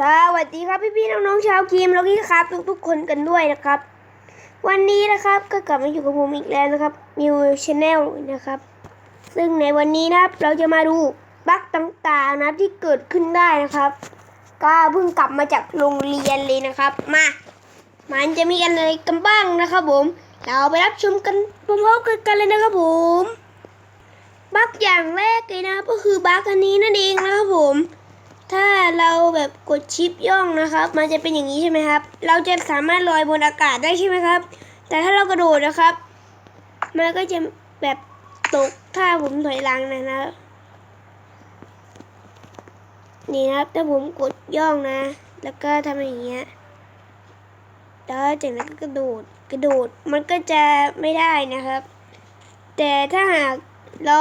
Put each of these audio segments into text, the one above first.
สวัสดีครับพี่พี่ๆน้องๆชาวกีมแล้วก็ครับทุกๆคนกันด้วยนะครับ วันนี้นะครับก็กลับมาอยู่กับผมอีกแล้วนะครับมิวชาแนลนะครับ ซึ่งในวันนี้นะครับเราจะมาดูบั๊กต่างๆนะที่เกิดขึ้นได้นะครับ ก็เพิ่งกลับมาจากโรงเรียนเลยนะครับ มา มันจะมีอะไรกันบ้างนะครับผม เราไปรับชมกันพร้อมๆกันเลยนะครับผมบั๊กอย่างแรกเลยนะก็คือบั๊กอันนี้นั่นเองนะครับผม ถ้าเราแบบกดชิปย่องนะครับ มันจะเป็นอย่างนี้ใช่ไหมครับ เราจะสามารถลอยบนอากาศได้ใช่ไหมครับ แต่ถ้าเรากระโดดนะครับ มันก็จะแบบตกถ้าผมถอยหลังนะนะนี่นะครับถ้าผมกดย่องนะ แล้วก็ทำอย่างเงี้ยแล้วจากนั้นก็กระโดดกระโดดมันก็จะไม่ได้นะครับ แต่ถ้าหากเรา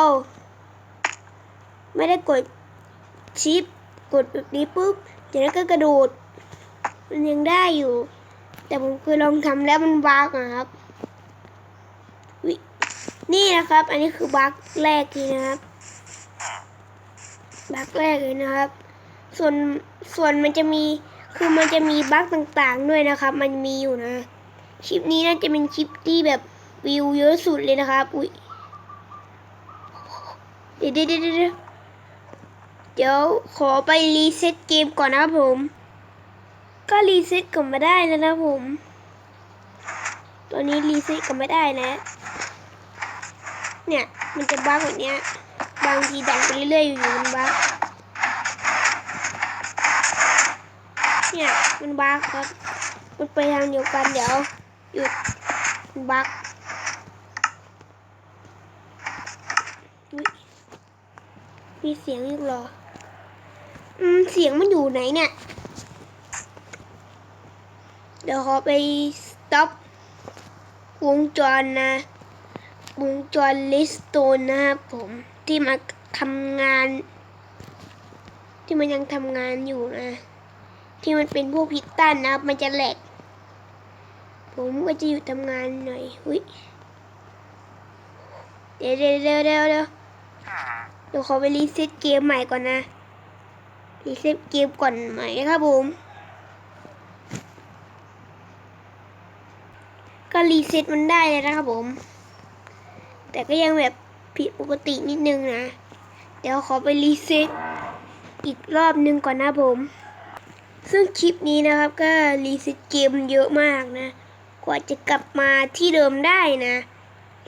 ไม่ได้กดชิป กดแบบนี้ปุ๊บจากนั้นก็กระโดด มันยังได้อยู่ แต่ผมเคยลองทำแล้วมันบั๊กอะครับ นี่นะครับ อันนี้คือบั๊กแรกเลยนะครับบั๊กแรกเลยนะครับ ส่วนส่วนมันจะมีคือมันจะมีบั๊กต่างๆด้วยนะครับ มันมีอยู่นะ คลิปนี้น่าจะเป็นคลิปที่แบบวิวเยอะสุดเลยนะครับ อุ้ยเดี๋ยวเดี๋ยวเดี๋ยว เดี๋ยวขอไปรีเซ็ตเกมก่อนนะผม ก็รีเซ็ตกลับมาได้แล้วนะผม ตัวนี้รีเซ็ตกลับมาได้นะ เนี่ยมันจะบั๊กแบบเนี้ย บางทีดังไปเรื่อยๆอยู่ๆมันบั๊กเนี่ยมันบั๊กครับมันไปทางเดียวกันเดี๋ยวหยุดมันบั๊กมีเสียงอีกหรอ อืมเสียงมันอยู่ไหนเนี่ย เดี๋ยวขอไปสต็อปวงจรนะ วงจรลิสโตนนะครับผมที่มาทำงาน ที่มันยังทำงานอยู่นะ ที่มันเป็นพวกพิตตันนะครับมันจะแหลก ผมก็จะอยู่ทำงานหน่อยหุยเดี๋ยวเดี๋ยวเดี๋ยวเดี๋ยวเดี๋ยวเดี๋ยวขอไปรีเซ็ตเกมใหม่ก่อนนะ รีเซ็ตเกมก่อนไหมครับผมก็รีเซ็ตมันได้เลยนะครับผม แต่ก็ยังแบบผิดปกตินิดนึงนะ เดี๋ยวขอไปรีเซ็ตอีกรอบนึงก่อนนะผม ซึ่งคลิปนี้นะครับก็รีเซ็ตเกมเยอะมากนะ กว่าจะกลับมาที่เดิมได้นะ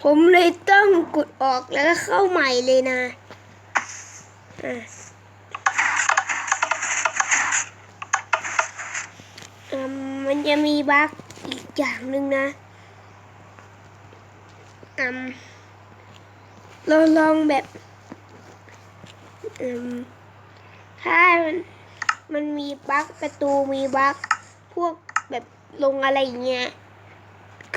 ผมเลยต้องกดออกแล้วก็เข้าใหม่เลยนะ อะ มันจะมีบั๊กอีกอย่างหนึ่งนะอืมเราลองแบบอืมถ้ามันมันมีบั๊กประตูมีบั๊กพวกแบบลงอะไรเงี้ย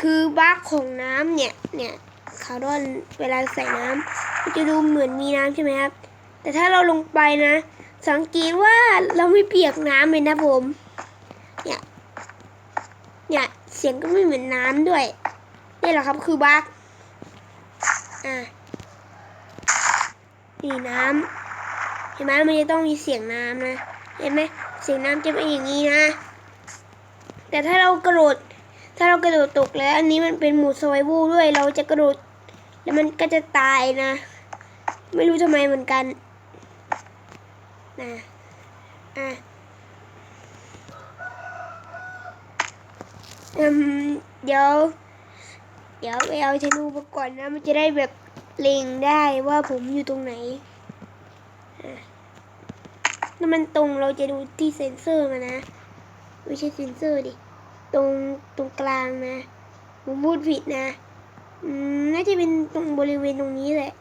คือบั๊กของน้ำเนี่ย เนี่ยคาร์ดอนเวลาใส่น้ำมันจะดูเหมือนมีน้ำใช่ไหมครับ แต่ถ้าเราลงไปนะ สังเกตว่าเราไม่เปียกน้ำเลยนะผม เสียงก็ไม่เหมือนน้ำด้วย นี่แหละครับคือบั๊กอะนี่น้ำเห็นไหมมันจะต้องมีเสียงน้ำนะ เห็นไหมเสียงน้ำจะเป็นอย่างนี้นะ แต่ถ้าเรากระโดด ถ้าเรากระโดดตกแล้ว อันนี้มันเป็นหมูสไวเวลด้วย เราจะกระโดด แล้วมันก็จะตายนะ ไม่รู้ทำไมเหมือนกันนะอะ อืม เดี๋ยว เดี๋ยวไปเอาธนูมาก่อนนะ มันจะได้แบบเล็งได้ว่าผมอยู่ตรงไหนถ้ามันตรงเราจะดูที่เซ็นเซอร์มานะ ไม่ใช่เซ็นเซอร์ดิ ตรงตรงกลางนะผมพูดผิดนะน่าจะเป็นตรงบริเวณตรงนี้แหละ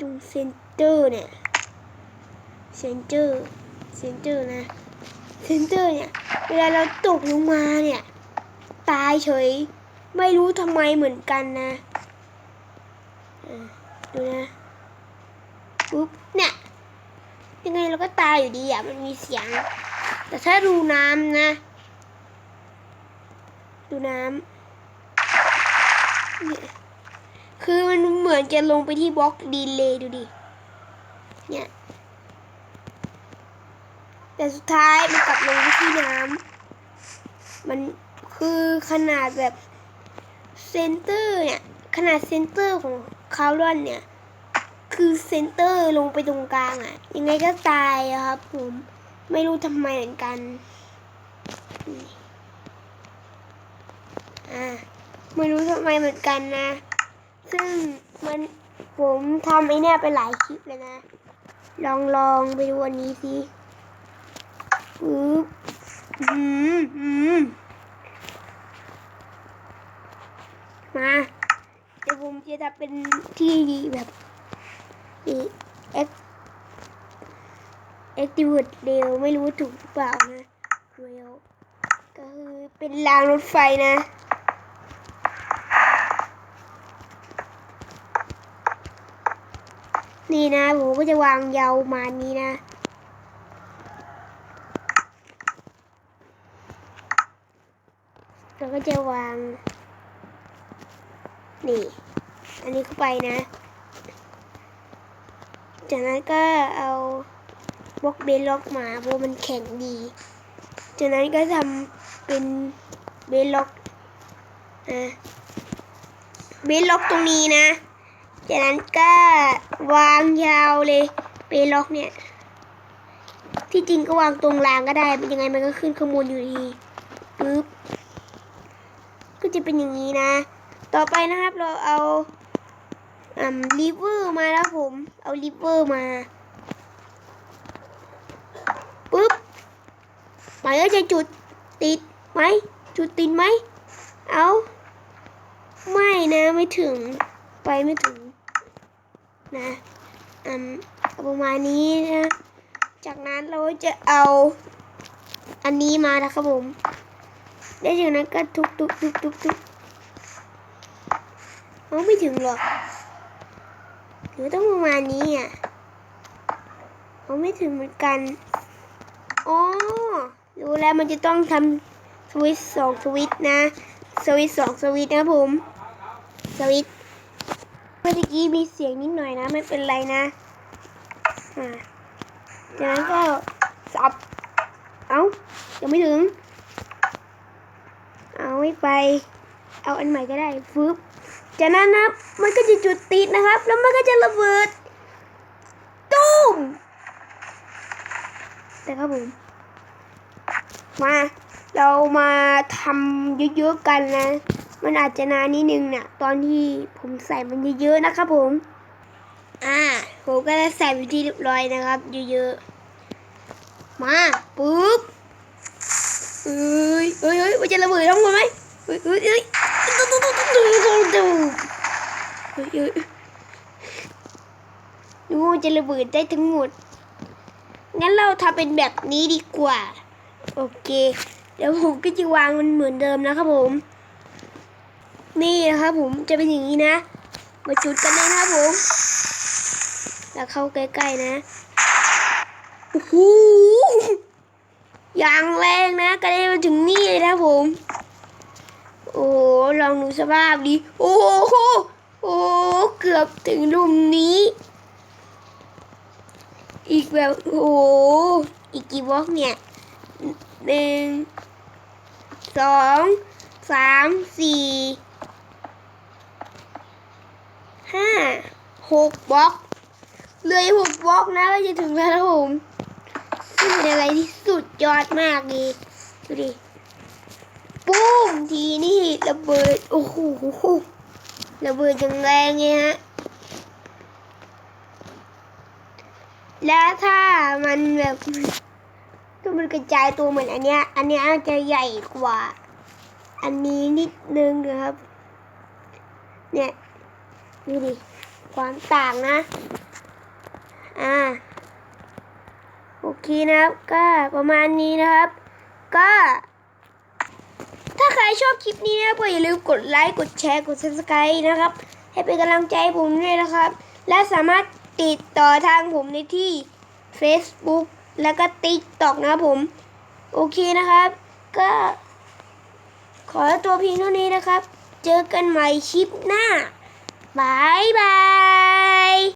ตรงเซนเตอร์เนี่ย เซนเตอร์ เซนเตอร์นะ เซนเตอร์เนี่ยเวลาเราตกลงมาเนี่ย ตายเฉย ไม่รู้ทำไมเหมือนกันนะดูนะปุ๊บเนี่ยยังไงเราก็ตายอยู่ดีอะมันมีเสียง แต่ถ้าดูน้ำนะ ดูน้ำคือมันเหมือนจะลงไปที่บล็อกดีเลยดูดิ เนี่ย แต่สุดท้ายมันกลับลงที่น้ำมันคือขนาดแบบเซนเตอร์เนี่ยขนาดเซนเตอร์ของคาร์ลอนเนี่ย คือเซนเตอร์ลงไปตรงกลางอะ่ะ ยังไงก็ตายอะครับผมไม่รู้ทำไมเหมือนกันอ่าไม่รู้ทำไมเหมือนกันนะ ซึ่งมันผมทำไอ้เนี่ยไปหลายคลิปเลยนะ ลองลองไปดูอันนี้สิ ปึ๊บอืมอืมมาเดี๋ยวผมจะทำเป็นที่แบบนี่เอ็กเอ็กติวดเร็วไม่รู้ถูกหรือเปล่านะเร็วก็คือเป็นรางรถไฟนะนี่นะผมก็จะวางยาวมานี้นะ แล้วก็จะวาง นี่ อันนี้เข้าไปนะ จากนั้นก็เอาบล็อกเบล็อกมาเพราะมันแข็งดี จากนั้นก็ทำเป็นเบล็อกอะเบล็อกตรงนี้นะ จากนั้นก็วางยาวเลยเบล็อกเนี่ย ที่จริงก็วางตรงรางก็ได้ยังไงมันก็ขึ้นข้างบนอยู่ดีปึ๊บ ก็จะเป็นอย่างนี้นะ ต่อไปนะครับเราเอาอ่าลิเวอร์มาแล้วผม เอาลิเวอร์มาปุ๊บหมายว่าจะจุดติดไหมจุดติดไหมเอาไม่นะไม่ถึงไปไม่ถึงนะอืมประมาณนี้นะ จากนั้นเราจะเอาอันนี้มานะครับผม ได้จากนั้นก็ทุบทุบทุบทุบทุบเอาไม่ถึงหรอกหรือต้องประมาณนี้อะเอาไม่ถึงเหมือนกันอ๋อรู้แล้วมันจะต้องทำสวิตสองสวิตนะ สวิตสองสวิตนะผมสวิตเมื่อกี้มีเสียงนิดหน่อยนะ ไม่เป็นไรนะอ่าจากนั้นก็สับ เอ้ายังไม่ถึง ไม่ไป เอาอันใหม่ก็ได้ฟึบจากนั้นนะมันก็จะจุดติดนะครับ แล้วมันก็จะระเบิดตูมแต่ครับผมมาเรามาทำเยอะๆกันนะ มันอาจจะนานนิดนึงนะ่ะ ตอนที่ผมใส่มันเยอะๆนะครับผมอ่าผมก็ได้ใส่ไปที่เรียบร้อยนะครับ เยอะๆมาปุ๊บ เอ้ยเอ้ยเอ้ยมันจะระเบิดทั้งหมดไหมเอ้ยเอ้ยเอ้ยตุ๊ตุ๊ตุ๊ตุ๊ตุ๊ตุ๊ตุ๊เอ้ยเอ้ยดูจะระเบิดได้ทั้งหมด งั้นเราทำเป็นแบบนี้ดีกว่า โอเค เดี๋ยวผมก็จะวางมันเหมือนเดิมนะครับผม นี่นะครับผมจะเป็นอย่างนี้นะ มาจุดกันเลยนะครับผม แล้วเข้าใกล้ๆนะ โอ้โห อย่างแรงนะกระเด็นมาถึงนี่เลยนะผม โอ้ลองดูสภาพดิโอ้โหโอ้เกือบถึงรุมนี้ อีกแบบโอ้อีกกี่บล็อกเนี่ยหนึ่งสองสามสี่ห้าหกบล็อกเหลือหกบล็อกนะก็จะถึงแล้วนะผมซึ่งเป็นอะไรที่ ยอดมากดีดูดิปุ้มทีนี่ระเบิดโอ้โหระเบิดอย่างแรงไงฮะแล้วถ้ามันแบบถ้ามันกระจายตัวเหมือนอันเนี้ย อันเนี้ยจะใหญ่กว่า อันนี้นิดนึงนะครับ เนี่ยดูดิความต่างนะ อ่า โอเคนะครับ ก็ประมาณนี้นะครับ ก็ ถ้าใครชอบคลิปนี้นะก็อย่าลืมกดไลค์กดแชร์กด subscribe นะครับ ให้เป็นกำลังใจให้ผมด้วยนะครับ และสามารถติดต่อทางผมในที่ Facebook แล้วก็ TikTok นะครับผม โอเคนะครับ ก็ ขอตัวเพียงเท่านี้นะครับ เจอกันใหม่คลิปหน้าบายบาย